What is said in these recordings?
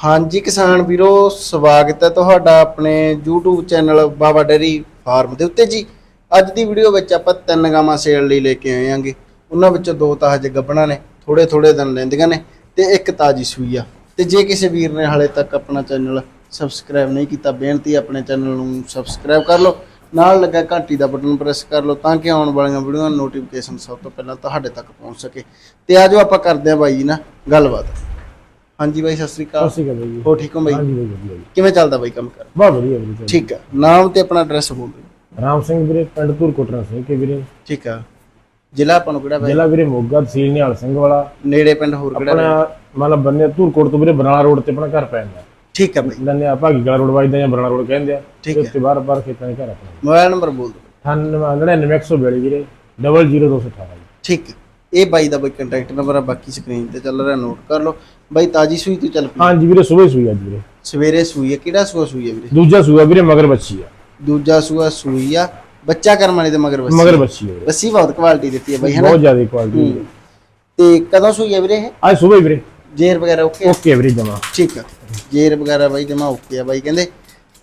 ਹਾਂਜੀ ਕਿਸਾਨ ਵੀਰੋ, ਸਵਾਗਤ ਹੈ ਤੁਹਾਡਾ ਆਪਣੇ YouTube channel Baba dairy farm ਦੇ ਉੱਤੇ ਜੀ। ਅੱਜ ਦੀ ਵੀਡੀਓ ਵਿੱਚ ਆਪਾਂ ਤਿੰਨ ਗਾਵਾਂ ਸੇਲ ਲਈ ਲੈ ਕੇ ਆਏ ਆਂਗੇ ਉਹਨਾਂ ਵਿੱਚੋਂ ਦੋ ਤਾਂ ਹਜੇ ਗੱਭਣਾ ਨੇ ਥੋੜੇ ਥੋੜੇ ਦਿਨ ਲੈਂਦੀਆਂ ਨੇ ਤੇ ਇੱਕ ਤਾਜੀ ਸੂਈ ਆ। ਤੇ ਜੇ ਕਿਸੇ ਵੀਰ ਨੇ ਹਾਲੇ ਤੱਕ ਆਪਣਾ ਚੈਨਲ ਸਬਸਕ੍ਰਾਈਬ ਨਹੀਂ ਕੀਤਾ, ਬੇਨਤੀ ਆਪਣੇ ਚੈਨਲ ਨੂੰ ਸਬਸਕ੍ਰਾਈਬ ਕਰ ਲਓ। ਨਾਲ ਲੱਗਾ ਘੰਟੀ ਦਾ ਬਟਨ ਪ੍ਰੈਸ ਕਰ ਲਓ ਤਾਂ ਕਿ ਆਉਣ ਵਾਲੀਆਂ ਵੀਡੀਓਆਂ ਨੋਟੀਫਿਕੇਸ਼ਨ ਸਭ ਤੋਂ ਪਹਿਲਾਂ ਤੁਹਾਡੇ ਤੱਕ ਪਹੁੰਚ ਸਕੇ। ਤੇ ਆਜੋ ਆਪਾਂ ਕਰਦੇ ਹਾਂ ਬਾਈ ਜੀ ਨਾ ਗੱਲਬਾਤ। ਹਾਂਜੀ ਬਾਈ ਸਤਿ ਸ੍ਰੀ ਅਕਾਲ। ਸਤਿ ਸ਼੍ਰੀ ਅਕਾਲ ਜੀ। ਹੋ ਠੀਕ ਹੋ ਬਾਈ? ਹਾਂਜੀ ਬਾਈ ਵਧੀਆ। ਜੀ ਕਿਵੇਂ ਚੱਲਦਾ ਬਾਈ ਕੰਮ ਕਰ? ਬਹੁਤ ਵਧੀਆ ਵੀਰੇ ਠੀਕ ਆ। ਨਾਮ ਤੇ ਆਪਣਾ ਐਡਰੈਸ ਬੋਲ ਦਿਓ। ਰਾਮ ਸਿੰਘ ਵੀਰੇ ਪਿੰਡ ਧੂਰ ਕੋਟਰਾ ਸਿੰਘ ਕੇ ਵੀਰੇ। ਠੀਕ ਆ। ਜ਼ਿਲ੍ਹਾ ਆਪਾਂ ਨੂੰ ਕਿਹੜਾ ਬਾਈ? ਜ਼ਿਲ੍ਹਾ ਵੀਰੇ ਮੋਗਾ ਤਹਿਸੀਲ ਨਿਹਾਲ ਸਿੰਘ ਵਾਲਾ। ਨੇੜੇ ਪਿੰਡ ਹੋਰ ਕਿਹੜਾ ਬਾਈ? ਆਪਣਾ ਮਤਲਬ ਬੰਨੇ ਧੂਰ ਕੋਟ ਤੋਂ ਵੀਰੇ ਬਰਨਾਲਾ ਰੋਡ ਤੇ ਆਪਣਾ ਘਰ ਪੈਂਦਾ ਠੀਕ ਆ ਬਾਈ। ਆ ਭਾਗੀ ਗਲਾ ਰੋਡ ਵੱਜਦਾ ਜਾਂ ਬਰਨਾਲਾ ਰੋਡ ਕਹਿੰਦੇ ਆ। ਠੀਕ ਤੇ ਹੈ। ਉੱਤੇ ਬਾਹਰ ਬਾਹਰ ਖੇਤਾਂ ਦੇ ਘਰ ਆਪਣਾ। ਮੋਬਾਈਲ ਨੰਬਰ ਬੋਲ ਦਿਓ। 99142 ਵੀਰੇ 00218 ਜੀ। ਠੀਕ ਹੈ। ਇਹ ਬਾਈ ਦਾ ਬਾਈ ਕੰਟੈਕਟ ਨੰਬਰ ਆ ਬਾਕੀ ਸਕਰੀਨ ਤੇ ਚੱਲ ਰਿਹਾ ਨੋਟ ਕਰ ਲਓ। ਬਾਈ ਤਾਜੀ ਸੂਈ ਤੋਂ ਚੱਲ ਪਈ। ਹਾਂਜੀ ਵੀਰੇ ਸਵੇਰ ਸੂਈ ਅੱਜ ਵੀਰੇ। ਸਵੇਰੇ ਸੂਈ ਹੈ ਕਿਹੜਾ ਸੂਆ ਸੂਈ ਹੈ ਵੀਰੇ? ਦੂਜਾ ਸੂਆ ਵੀਰੇ ਮਗਰ ਬੱਚੀ ਆ। ਦੂਜਾ ਸੂਆ ਸੂਈ ਆ ਬੱਚਾ ਕਰਮ ਵਾਲੇ ਦੇ ਮਗਰ ਬੱਸੀ ਮਗਰ ਬੱਚੀ ਵੀਰੇ। ਬੱਸੀ ਬਹੁਤ ਕੁਆਲਿਟੀ ਦਿੱਤੀ ਹੈ ਬਾਈ ਹੈ ਨਾ? ਬਹੁਤ ਜ਼ਿਆਦਾ ਕੁਆਲਿਟੀ ਹੂੰ। ਤੇ ਕਦੋਂ ਸੂਈ ਹੈ ਵੀਰੇ ਇਹ? ਅੱਜ ਸਵੇਰ ਵੀਰੇ। ਜੇਰ ਵਗੈਰਾ ਓਕੇ? ਓਕੇ ਵੀਰੇ ਜਮਾ। ਠੀਕ ਆ। ਜੇਰ ਵਗੈਰਾ ਬਾਈ ਜਮਾ ਓਕੇ ਆ ਬਾਈ ਕਹਿੰਦੇ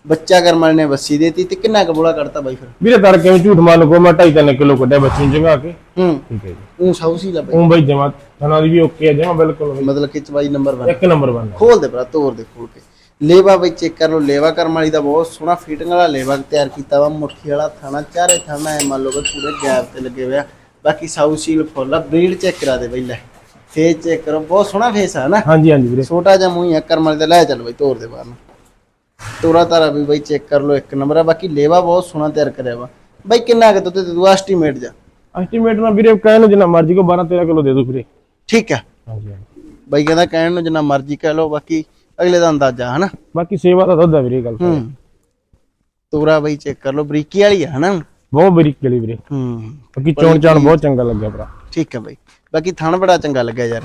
ਬੱਚਾ ਕਰਮ ਵਾਲੇ ਨੇ ਬੱਸੀ ਦੇਤੀ ਤੇ ਕਿੰਨਾ ਕੁ ਬੋਲਾ ਕੱਢਤਾ ਬਾਈ ਫਿਰ? ਵੀਰੇ ਤੜ ਕਿਉਂ ਝੂਠ ਮਾਰ ਲਗੋ ਮੈਂ 2.5 ਕਿਲੋ ਕੱਢਿਆ ਬੱਚੀ ਨੂੰ ਜਗਾ ਕੇ। ਹੂੰ। ਠੀਕ ਹੈ ਜੀ। ਉਹ ਸੌਸੀ ਲਾ ਬਾਈ। ਉਹ ਬਈ ਜਮਾ ਥਣਾ ਦੀ ਵੀ ਓਕੇ ਆ ਜਮਾ ਬਿਲਕੁਲ ਬਈ। ਮਤਲਬ ਕਿ ਚਵਾਈ ਨੰਬਰ 1 ਇੱਕ ਨੰਬਰ ਬਣ ਖੋਲ ਦੇ ਭਰਾ ਤੋਰ ਦੇ ਖੋਲ ਕੇ। ਲੇਵਾ ਬਈ ਚੈੱਕ ਕਰ ਲਓ ਲੇਵਾ ਕਰਮ ਵਾਲੀ ਦਾ ਬਹੁਤ ਸੋਹਣਾ ਫਿਟਿੰਗ ਵਾਲਾ ਲੇਵਾ ਤਿਆਰ ਕੀਤਾ ਵਾ ਮੁੱਠੀ ਵਾਲਾ ਥਾਣਾ ਚਾਰੇ ਥਾਣਾ ਐ ਮੰਨ ਲਓ ਕਿ ਪੂਰੇ ਗੈਪ ਤੇ ਲੱਗੇ ਹੋਇਆ ਬਾਕੀ ਸਾਊ ਸੀਲ ਫੁੱਲ ਆ ਬਰੀਡ ਚੈੱਕ ਕਰਾ ਦੇ ਬਈ ਲੈ। ਫੇਸ ਚੈੱਕ ਕਰੋ ਬਹੁਤ ਸੋਹਣਾ ਫੇਸ ਆ ਨਾ। ਹਾਂਜੀ ਹਾਂਜੀ ਵੀਰੇ। ਛੋਟਾ ਜਿਹਾ ਮੂੰਹ ਹੀ ਆ ਕਰਮ ਵਾਲੀ ਦਾ ਲੈ ਚੱਲ ਬਈ ਤੋਰ ਦੇ ਬਾਹਰ ਨੂੰ। ਤੋਰਾ ਤਾਰਾ ਵੀ ਬਈ ਚੈੱਕ ਕਰ ਲਓ ਇੱਕ ਨੰਬਰ ਆ ਬਾਕੀ ਲੇਵਾ ਬਹੁਤ ਸੋਹਣਾ ਤਿਆਰ ਕਰਿਆ ਵਾ। ਬਈ ਕਿੰਨਾ ਕੁ ਤੇ ਤੂੰ ਐਸਟੀਮੇਟ ਜਾ। ਐਸਟੀਮੇਟ ਨਾਲ ਵੀਰੇ ਕਹਿ ਲਓ ਜਿੰਨਾ ਮਰਜ਼ੀ ਕੋ 12 13 ਕਿਲੋ ਦੇ ਦਿਓ ਵੀਰੇ। ਠੀਕ ਆ। ਹਾਂਜੀ। ਬਈ ਕਹਿੰਦਾ ਕਹਿਣ ਨੂੰ ਜਿੰਨਾ ਮਰਜ਼ੀ ਕਹਿ ਲਓ ਬਾਕੀ ਅਗਲੇ ਦਾ ਅੰਦਾਜ਼ਾ ਹਨਾ? ਬਾਕੀ ਸੇਵਾ ਦਾ ਦੁੱਧ ਆ ਵੀਰੇ ਗੱਲ ਤਾਂ। ਹੂੰ। ਤੋਰਾ ਬਈ ਚੈੱਕ ਕਰ ਲਓ ਬਰੀਕੀ ਵਾਲੀ ਆ ਹਨਾ? ਬਹੁਤ ਬਰੀਕ ਕਿਲੀ ਵੀਰੇ। ਹੂੰ। ਬਾਕੀ ਚੋਣ ਚਾਣ ਬਹੁਤ ਚੰਗਾ ਲੱਗਿਆ ਭਰਾ। ਠੀਕ ਹੈ ਬਈ। ਬਾਕੀ ਥਣ ਬੜਾ ਚੰਗਾ ਲੱਗਿਆ ਯਾਰ।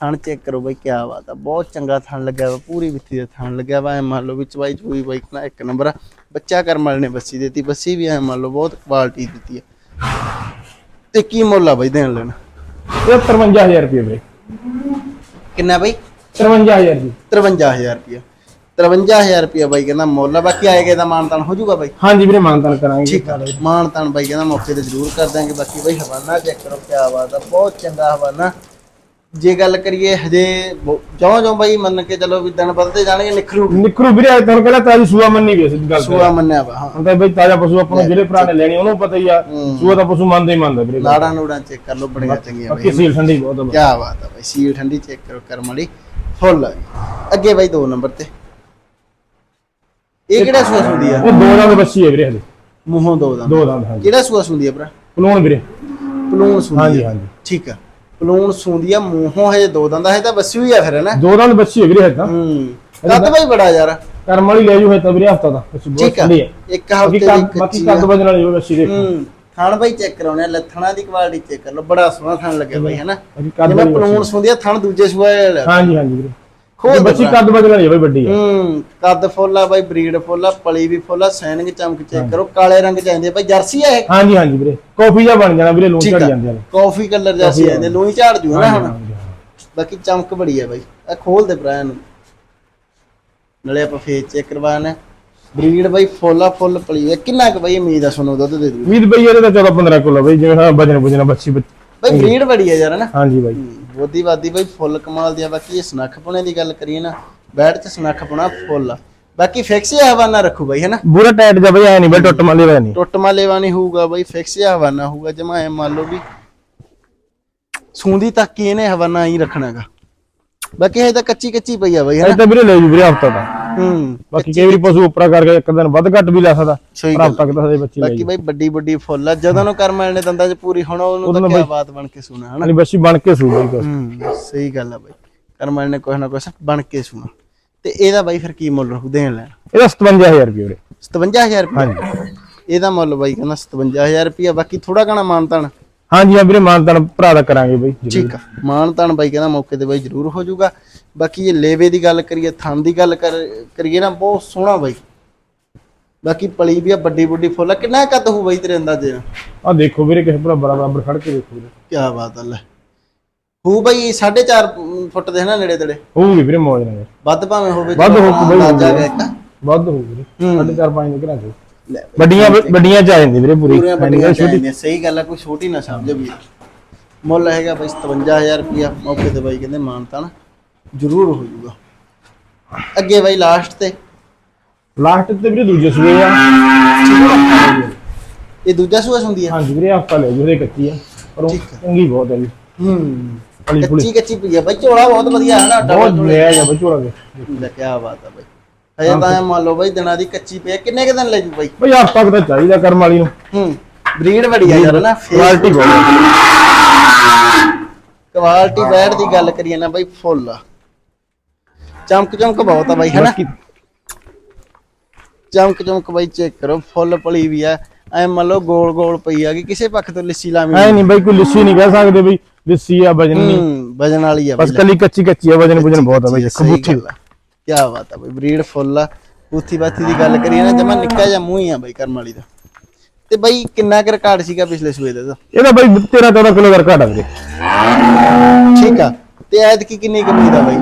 ਥਣ ਚੈੱਕ ਕਰੋ ਬਈ ਕੀ ਬਾਤ ਆ। ਬਹੁਤ ਚੰਗਾ ਥਣ ਲੱਗਿਆ ਵਾ ਪੂਰੀ ਵਿੱਥੀ ਦਾ ਥਣ ਲੱਗਿਆ ਵਾ। ਐ ਮੰਨ ਲਓ ਵਿੱਚ ਵਾਈ ਚੂਈ ਬਾਈ ਨਾ ਇੱਕ ਨੰਬਰ ਆ। ਬੱਚਾ ਕਰਮ ਵਾਲੇ ਨੇ ਬੱਸੀ ਦਿੱਤੀ ਬੱਸੀ ਵੀ ਐ ਮੰਨ ਲਓ ਬਹੁਤ ਕੁਆਲਿਟੀ ਦਿੱਤੀ ਆ। ਤੇ ਕੀ ਮੁੱਲ ਆ ਬਈ ਦੇਣ ਲੈਣ? ਇਹ 53000 ਰੁਪਏ ਵੀਰੇ ਕਿੰਨਾ ਬਈ? 53000 ਜੀ। 53000 ਰੁਪਿਆ 53000 ਰੁਪਿਆ ਬਾਈ ਕਹਿੰਦਾ ਮੁੱਲ ਆ। ਬਾਕੀ ਆਏਗਾ ਦਾ ਮਾਨਤਾਨ ਹੋ ਜਾਊਗਾ ਬਾਈ। ਹਾਂਜੀ ਵੀਰੇ ਮਾਨਤਾਨ ਕਰਾਂਗੇ। ਠੀਕ ਆ ਮਾਨਤਾਨ ਬਾਈ ਕਹਿੰਦਾ ਮੌਕੇ ਤੇ ਜ਼ਰੂਰ ਕਰ ਦਾਂਗੇ ਬਾਕੀ ਬਾਈ ਹਵਾਨਾ ਚੈੱਕ ਕਰੋ ਕਿਆ ਬਾਤ ਆ। ਬਹੁਤ ਚੰਗਾ ਹਵਾਨਾ। ਜੇ ਗੱਲ ਕਰੀਏ ਹਜੇ ਜਿਉਂ ਜਿਉਂ ਬਾਈ ਮੰਨ ਕੇ ਚਲੋ ਵੀ ਦਿਨ ਵੱਧਦੇ ਜਾਣਗੇ ਨਿਖਰੂ ਨਿਕਰੂ ਵੀਰੇ ਤੁਹਾਨੂੰ ਕਹਿੰਦਾ ਤਾਜੀ ਸੂਆ ਮੰਨੀ ਗਈ ਇਸ ਗੱਲ ਤੇ। ਸੂਆ ਮੰਨਿਆ ਵਾ ਹਾਂ। ਹੁਣ ਤਾਂ ਬਈ ਤਾਜ਼ਾ ਪਸ਼ੂ ਆਪਾਂ ਨੂੰ ਜਿਹੜੇ ਨੇ ਲੈਣੀ ਉਹਨੂੰ ਪਤਾ ਹੀ ਆ ਸੂਆ ਦਾ ਪਸ਼ੂ ਮੰਨਦਾ ਹੀ ਮੰਨਦਾ ਵੀਰੇ। ਲਾੜਾਂ ਨੂੜਾਂ ਚੈੱਕ ਕਰ ਲਓ ਬੜੀਆਂ ਚੰਗੀਆਂ ਬਾਈ ਸੀਲ ਠੰਡੀ ਬਹੁਤ ਆ। ਕਿਆ ਬਾਤ ਆ ਬਾਈ ਸੀਲ ਠੰਡੀ ਚੈੱਕ ਕਰੋ ਕਰਮ ਵਾਲੀ। ਫੁੱਲ। ਅੱਗੇ ਬਾਈ ਦੋ ਨੰਬਰ ਤੇ। ਇਹ ਕਿਹੜਾ ਸੂਆ ਸੁੰਦੀ ਆ? ਇਹ ਦੋ ਦੰਦ ਬੱਚੀ ਹੈ ਵੀਰੇ ਹਲੇ ਮੂੰਹੋਂ ਦੋ ਦਾ ਦੋ ਦੰਦ ਕਿਹੜਾ ਸੂਆ ਸੁੰਦੀ ਆ ਭਰਾ? ਪਲੂਣ ਵੀਰੇ। ਪਲੂਣ ਸੁੰਦੀ ਹਾਂਜੀ ਹਾਂਜੀ। ਠੀਕ ਆ। ਪਲੂਣ ਸੁੰਦੀ ਆ ਮੂੰਹੋਂ ਹਜੇ ਦੋ ਦੰਦਾ ਹੈ ਤਾਂ ਬੱਸੀ ਹੋਈ ਆ ਫਿਰ ਹੈ ਨਾ ਦੋ ਦੰਦ ਬੱਚੀ ਹੈ ਵੀਰੇ ਹਜੇ ਤਾਂ। ਹੂੰ। ਕੱਦ ਬਾਈ ਬੜਾ ਯਾਰ। ਕਰਮ ਵਾਲੀ ਲੈ ਜੂ ਹੈ ਤਾਂ ਵੀਰੇ ਹਫਤਾ ਦਾ ਬੱਚੀ ਬਹੁਤ ਠੰਡੀ ਹੈ ਇੱਕ ਹਫ਼ਤੇ ਦੀ ਬਾਕੀ ਕੱਦ ਵਜਣ ਵਾਲੀ ਹੋਵੇ ਬੱਚੀ ਦੇਖੋ। ਹੂੰ। ਥਣ ਬਾਈ ਚੈੱਕ ਕਰਾਉਣੇ ਆ ਲੱਥਣਾ ਦੀ ਕੁਆਲਿਟੀ ਚੈੱਕ ਕਰ ਲਓ ਬੜਾ ਸੋਹਣਾ ਥਣ ਲੱਗਿਆ ਬਾਈ ਹੈ ਨਾ ਜਿਵੇਂ ਪਲੂਣ ਸੁੰਦੀ ਆ ਥਣ ਦੂਜੇ ਵਾਲਾ ਹਾਂਜੀ ਹਾਂਜੀ ਵੀਰੇ। ਦੇ ਬੱਚੀ ਕੱਦ ਵਜਣ ਵਾਲੀ ਹੋਵੇ ਵੱਡੀ ਹੈ ਹੂੰ ਕੱਦ ਫੁੱਲ ਆ ਬਾਈ ਬਰੀਡ ਫੁੱਲ ਆ ਪਲੀ ਵੀ ਫੁੱਲ ਆ ਸੈਨਿੰਗ ਚਮਕ ਚੈੱਕ ਕਰੋ ਕਾਲੇ ਰੰਗ ਚ ਆ। ਬਾਈ ਜਰਸੀ ਆ ਇਹ? ਹਾਂਜੀ ਹਾਂਜੀ ਵੀਰੇ ਕਾਫੀ ਜਾਂ ਬਣ ਜਾਣਾ ਵੀਰੇ ਲੂਣ ਆ। ਜਾਂਦੇ ਨੇ ਕਾਫੀ ਕਲਰ ਜਰਸੀ ਆਉਂਦੇ ਲੂਈ ਝਾੜ ਜੂ ਨਾ ਹੁਣ ਹਾਂ। ਬਾਕੀ ਚਮਕ ਬੜੀ ਆ ਬਾਈ। ਆ ਖੋਲ ਦੇ ਭਰਾ ਨੂੰ ਨਾਲੇ ਆਪਾਂ ਫੇਸ ਚੈੱਕ ਕਰਵਾਣਾ ਬਰੀਡ ਬਾਈ ਫੁੱਲ ਆ ਫੁੱਲ ਪਲੀ ਆ। ਕਿੰਨਾ ਕੁ ਬਾਈ ਉਮੀਦ ਆ ਸਾਨੂੰ ਦੁੱਧ ਦੇ ਦੂ ਉਮੀਦ ਬਈ ਇਹਦੇ ਤਾਂ 14 15 ਕਿਲੋ ਬਈ ਜਿਵੇਂ ਹਾਂ ਵਜਨ ਵਜਨ ਬੱਚੀ ਬੱਚ- ਬਾਈ ਬਰੀਡ ਬੜੀ ਆ ਯਾਰ ਨਾ ਹਾਂਜੀ ਬਾਈ। ਬੋਦੀ ਬਾਦੀ ਬਾਈ ਫੁੱਲ ਕਮਾਲ ਦੀ ਆ ਬਾਕੀ ਇਹ ਸਨੱਖ ਪੁਣੇ ਦੀ ਗੱਲ ਕਰੀਏ ਨਾ ਬੈਠ ਚ ਸਨੱਖ ਪੁਣਾ ਫੁੱਲ ਆ। ਬਾਕੀ ਫਿਕਸ ਹੀ ਹਵਾਨਾ ਰੱਖੂ ਬਾਈ ਹੈਨਾ? ਬੁਰਾ ਟਾਈਟ ਜਾ ਬਈ ਐ ਨਹੀਂ ਬਈ ਟੁੱਟ ਮਾਲੇ ਵਾ ਨਹੀਂ। ਟੁੱਟ ਮਾ ਲੈਵਾ ਨਹੀਂ ਹੋਊਗਾ ਬਾਈ ਫਿਕਸ ਹੀ ਹਵਾਨਾ ਹੋਊਗਾ ਜਮਾ ਐ ਮੰਨ ਲਓ ਵੀ ਸੂੰਦੀ ਤੱਕ ਹੀ ਇਹਨੇ ਹਵਾਨਾ ਹੀ ਰੱਖਣਾਗਾ। ਬਾਕੀ ਇਹ ਤਾਂ ਕੱਚੀ ਕੱਚੀ ਪਈ ਆ ਬਾਈ ਇਹ ਹੈਨਾ ਤਾਂ ਵੀਰੇ ਲੈ ਜੂ ਵੀਰੇ ਹਫਤਾ ਦਾ ਹੂੰ। ਬਾਕੀ ਕਈ ਵਾਰੀ ਪਸ਼ੂ ਉਪਰਾ ਕਰਕੇ ਇੱਕ ਦਿਨ ਵੱਧ ਘੱਟ ਵੀ ਲੈ ਸਕਦਾ ਸਹੀ ਪਰ ਤੱਕ ਦੇ ਬੱਚੀ ਲੈ ਬਾਕੀ ਬਾਈ ਵੱਡੀ ਵੱਡੀ ਫੁੱਲ ਆ ਜਦੋਂ ਨੂੰ ਕਰਮ ਨੇ ਦੰਦਾਂ 'ਚ ਪੂਰੀ ਹੋਣਾ ਉਹਨੂੰ ਤਾਂ ਕਿਆ ਬਾਤ ਬਣ ਕੇ ਸੁਣਾ ਹਨਾ? ਜੂ ਬੱਚੀ ਬਣ ਕੇ ਸੂ ਬਈ ਕੁਛ। ਹੂੰ ਸਹੀ ਗੱਲ ਆ ਬਾਈ। ਕਰਮ ਨੇ ਕੁਛ ਨਾ ਕੁਛ ਬਣ ਕੇ ਸੁਣਾ। ਤੇ ਇਹਦਾ ਬਾਈ ਫਿਰ ਕੀ ਮੁੱਲ ਰਹੂ ਦੇਣ ਲੈਣ? ਇਹਦਾ 57000 ਰੁਪਏ ਵੀਰੇ 57000 ਰੁਪਏ? ਇਹਦਾ ਮੁੱਲ ਬਾਈ ਕਹਿੰਦਾ 57000 ਰੁਪਏ ਬਾਕੀ ਥੋੜਾ ਘਣਾ ਮਾਨਤਾਨ। ਹਾਂਜੀ ਹਾਂ ਵੀਰੇ ਮਾਨਤਨ ਭਰਾ ਦਾ ਕਰਾਂਗੇ ਬਈ। ਠੀਕ ਆ। ਮਾਨਤਾਨ ਬਾਈ ਕਹਿੰਦਾ ਮੌਕੇ ਤੇ ਬਾਈ ਜ਼ਰੂਰ ਹੋ ਜਾਊਗਾ। ਬਾਕੀ ਜੇ ਲੇਵੇ ਦੀ ਗੱਲ ਕਰੀਏ ਥਣ ਦੀ ਗੱਲ ਕਰ- ਕਰੀਏ ਨਾ ਬਹੁਤ ਸੋਹਣਾ ਬਾਈ। ਬਾਕੀ ਪਲੀ ਵੀ ਆ ਵੱਡੀ ਵੱਡੀ ਫੁੱਲ ਆ ਕਿੰਨਾ ਕੱਦ ਹੋਊ ਬਾਈ ਤੇਰੇ ਅੰਦਾਜ਼ੇ ਨਾਲ? ਆਹ ਦੇਖੋ ਵੀਰੇ ਕਿਸੇ ਭਰਾ ਬਰਾਬਰ ਖੜ ਕੇ ਦੇਖੋ ਵੀਰੇ। ਕੀ ਬਾਤ ਆ ਲੈ। ਹੂ ਬਈ 4.5 ਫੁੱਟ ਦੇ ਹਨਾ ਨੇੜੇ ਤੇੜੇ? ਹੋਊਗੀ ਵੀਰੇ ਮੌਜ ਨਾਲ। ਵੱਧ ਭਾਵੇਂ ਹੋਵੇ ਵੱਧ ਚਲੋ ਹੋਊ ਬਈ। ਵੱਧ ਹੋਊ ਵੀਰੇ ਹੂੰ। ਸਾਢੇ ਚਾਰ ਪੰਜ ਦੇ ਘਰਾਂ ਚ। ਵੱਡੀਆਂ ਵੱਡੀਆਂ ਚ ਆ ਜਾਂਦੀ ਵੀਰੇ ਪੂਰੀ। ਪੂਰੀਆਂ ਵੱਡੀਆਂ ਚਾਹੀਦੀਆਂ ਸਹੀ ਗੱਲ ਆ ਕੋਈ ਛੋਟੀ ਨਾ ਸਮਝੋ ਵੀ। ਮੁੱਲ ਹੈਗਾ ਬਈ 57000 ਰੁਪਿਆ ਮੌਕੇ ਤੇ ਬਾਈ ਕਹਿੰਦੇ ਮਾਨਤਾ ਨਾ ਜ਼ਰੂਰ ਹੋ ਜਾਊਗਾ। ਅੱਗੇ ਬਾਈ ਲਾਸਟ ਤੇ। ਲਾਸਟ ਤੇ ਵੀਰੇ ਦੂਜੇ ਸੂਏ ਆ। ਇਹ ਦੂਜਾ ਸੂਆ ਹੁੰਦੀ ਹੈ ਹਾਂਜੀ ਵੀਰੇ ਹਫਤਾ ਲੈ ਜੂਰੇ ਕੱਚੀ ਆ। ਪਰ ਉਹ ਆ। ਚੰਗੀ ਬਹੁਤ ਹੈ ਜੀ। ਹੂੰ। ਕੱਚੀ ਕੱਚੀ ਪਈ ਆ ਬਾਈ ਝੋਲਾ ਬਹੁਤ ਵਧੀਆ ਹੈ ਨਾ ਬਹੁਤ ਲੈ ਜਾ ਬਚੋੜਾ ਕੇ ਲੈ ਕੀ ਬਾਤ ਆ ਬਾਈ। ਹਜੇ ਤਾਂ ਇਹ ਮੰਨ ਲਓ ਬਾਈ ਦਿਨਾਂ ਦੀ ਕੱਚੀ ਪਈ ਆ ਕਿੰਨੇ ਕੁ ਦਿਨ ਲੈ ਜੂ ਬਾਈ? ਬਈ ਹਫਤਾ ਕੁ ਤਾਂ ਚਾਹੀਦਾ ਕਰਮ ਵਾਲੀ ਨੂੰ। ਹੂੰ ਬਰੀਡ ਬੜੀ ਆ ਯਾਰ ਨਾ ਕੁਆਲਿਟੀ ਬਹੁਤ ਕੁਆਲਿਟੀ ਬੈਡ ਦੀ ਗੱਲ ਕਰੀਏ ਨਾ ਬਾਈ ਫੁੱਲ। ਆ ਚਮਕ ਚਮਕ ਬਹੁਤ ਆ ਬਾਈ ਹੈਨਾ? ਬਾਕੀ ਚਮਕ ਚਮਕ ਬਾਈ ਚੈੱਕ ਕਰੋ ਫੁੱਲ ਪਲੀ ਵੀ ਆ। ਐ ਮੰਨ ਲਓ ਗੋਲ ਗੋਲ ਪਈ ਆ ਕਿ ਕਿਸੇ ਪੱਖ ਤੋਂ ਲਿੱਸੀ ਲਾਵੀਂ ਐ ਨਹੀਂ ਬਈ ਕੋਈ ਲਿੱਸੀ ਨਹੀਂ ਕਹਿ ਸਕਦੇ ਬਈ ਲਿੱਸੀ ਆ ਵਜਨ ਨਹੀਂ। ਹੂੰ ਵਜਨ ਵਾਲੀ ਆ ਬਸ ਕੱਲੀ ਕੱਚੀ ਕੱਚੀ ਆ ਵਜਨ ਵਜਨ ਬਹੁਤ ਆ ਬਈ ਕਬੂਤਰੀ। ਕੀ ਬਾਤ ਆ ਬਾਈ ਬਰੀਡ ਫੁੱਲ ਆ। ਬੂਥੀ ਬਾਥੀ ਦੀ ਗੱਲ ਕਰੀਏ ਨਾ ਜਮਾ ਨਿੱਕਾ ਜਿਹਾ ਮੂੰਹ ਹੀ ਆ ਬਾਈ ਕਰਮ ਵਾਲੀ ਦਾ। ਤੇ ਬਾਈ ਕਿੰਨਾ ਕੁ ਰਿਕਾਰਡ ਸੀਗਾ ਪਿਛਲੇ ਸੂਏ ਦਾ ਇਹਦਾ? ਇਹਦਾ ਬਈ 13 14 ਕਿਲੋ ਕਰ ਘਾਟਾ ਵੀਰੇ। ਠੀਕ ਆ। ਤੇ ਐਤ ਕੀ ਕਿੰਨੀ ਕਮੀ ਦਾ ਬਾਈ?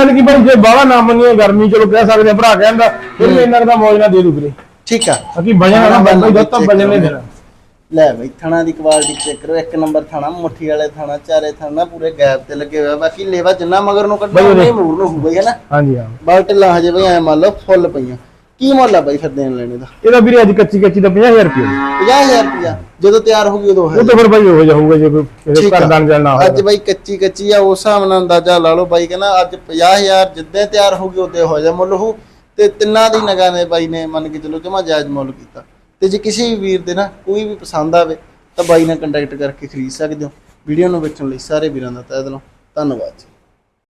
ਐਨ ਕੀ ਬਈ ਜੇ ਬਾਵਾ ਨਾ ਮੰਨੀਏ ਗਰਮੀ ਚਲੋ ਕਹਿ ਸਕਦੇ ਆ ਭਰਾ ਕਹਿੰਦਾ ਫਿਰ ਵੀ ਇੰਨਾ ਕੁ ਤਾਂ ਮੌਜ ਨਾਲ ਦੇ ਦੂ ਵੀਰੇ। ਠੀਕ ਆ। ਬਾਕੀ ਵਜਨ ਨਾ ਬਾਈ ਦੱਤਾ ਵਜਨ ਨਹੀਂ ਦੇਣਾ। ਲੈ ਬਈ ਥਣਾ ਦੀ ਕੁਆਲਿਟੀ ਚੈੱਕ ਕਰੋ ਇੱਕ ਨੰਬਰ ਥਣਾ ਮੁੱਠੀ ਵਾਲੇ ਥਣਾ ਚਾਰੇ ਥਣਾ ਪੂਰੇ ਗੈਪ ਤੇ ਲੱਗੇ ਹੋਇਆ ਬਾਕੀ ਲੇਵਾ ਜਿੰਨਾ ਮਗਰ ਨੂੰ ਕੱਢਣਾ ਉਹਨੇ ਮੂਰ ਨੂੰ ਹੋਊਗਾ ਹੈ ਨਾ? ਹਾਂਜੀ ਹਾਂ। ਬਲਟ ਲਾ ਹਜੇ ਬਈ ਐ ਮੰਨ ਲਓ ਫੁੱਲ ਪਈਆਂ। ਕੀ ਮੁੱਲ ਆ ਬਾਈ ਫਿਰ ਦੇਣ ਲੈਣੇ ਦਾ? ਇਹਦਾ ਵੀਰੇ ਅੱਜ ਕੱਚੀ ਕੱਚੀ ਦਾ 50000 ਰੁਪਏ 50000 ਰੁਪਿਆ ਜਦੋਂ ਤਿਆਰ ਹੋ ਗਈ ਉਦੋਂ ਹੈ। ਉਹ ਤਾਂ ਫਿਰ ਬਾਈ ਹੋ ਜਾਊਗਾ ਜੇ ਕੋਈ ਘਰ। ਦਾਨ ਨਾ ਅੱਜ ਹੋਵੇ ਬਾਈ ਕੱਚੀ ਕੱਚੀ ਆ ਉਸ ਹਿਸਾਬ ਨਾਲ ਅੰਦਾਜ਼ਾ ਲਾ ਲਓ ਬਾਈ ਕਹਿੰਦਾ ਅੱਜ 50000 ਜਿੱਦਾਂ ਤਿਆਰ ਹੋ ਗਈ ਉਦੋਂ ਹੋ ਜਾ ਮੁੱਲ ਹੋ ਤੇ ਤਿੰਨਾਂ ਦੀ ਨਗਾਂ ਨੇ ਬਾਈ ਨੇ ਮੰਨ ਕੇ ਚਲੋ ਜਮਾ ਜਾਇਜ਼ ਮੁੱਲ ਕੀਤਾ। ਤੇ ਜੇ ਕਿਸੇ ਵੀ ਵੀਰ ਦੇ ਨਾ ਕੋਈ ਵੀ ਪਸੰਦ ਆਵੇ, ਤਾਂ ਬਾਈ ਨਾਲ ਕੰਟੈਕਟ ਕਰਕੇ ਖਰੀਦ ਸਕਦੇ ਹੋ। ਵੀਡੀਓ ਨੂੰ ਵੇਖਣ ਲਈ ਸਾਰੇ ਵੀਰਾਂ ਦਾ ਤਹਿ ਦਿਲੋਂ ਧੰਨਵਾਦ ਜੀ।